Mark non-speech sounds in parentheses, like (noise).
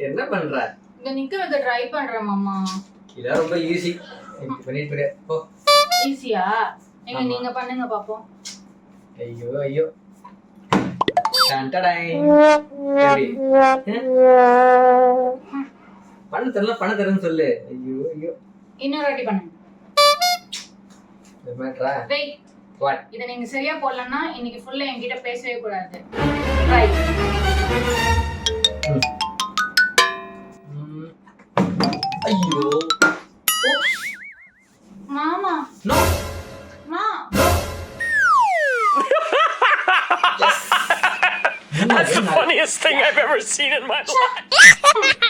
பண்ற? இங்க நிக்க வைக்க ட்ரை பண்றேன் மாமா. இதெல்லாம் ரொம்ப ஈஸி பண்ணிட்டு போயிரு. போ. ஈஸியா எங்க. நீங்க பண்ணுங்க பாப்போம். ஐயோ ஐயோ? பண்ண தெரியல பண்ண தெரியலன்னு சொல்லு. ஐயோ ஐயோ. இன்னொரு வாட்டி பண்ணுங்க. இதை நீங்க சரியா போடலன்னா இன்னைக்கு ஃபுல்லா என்கிட்ட பேசவே கூடாது. ஐயோ மாமா நோ மா That's the funniest thing I've ever seen in my life. (laughs)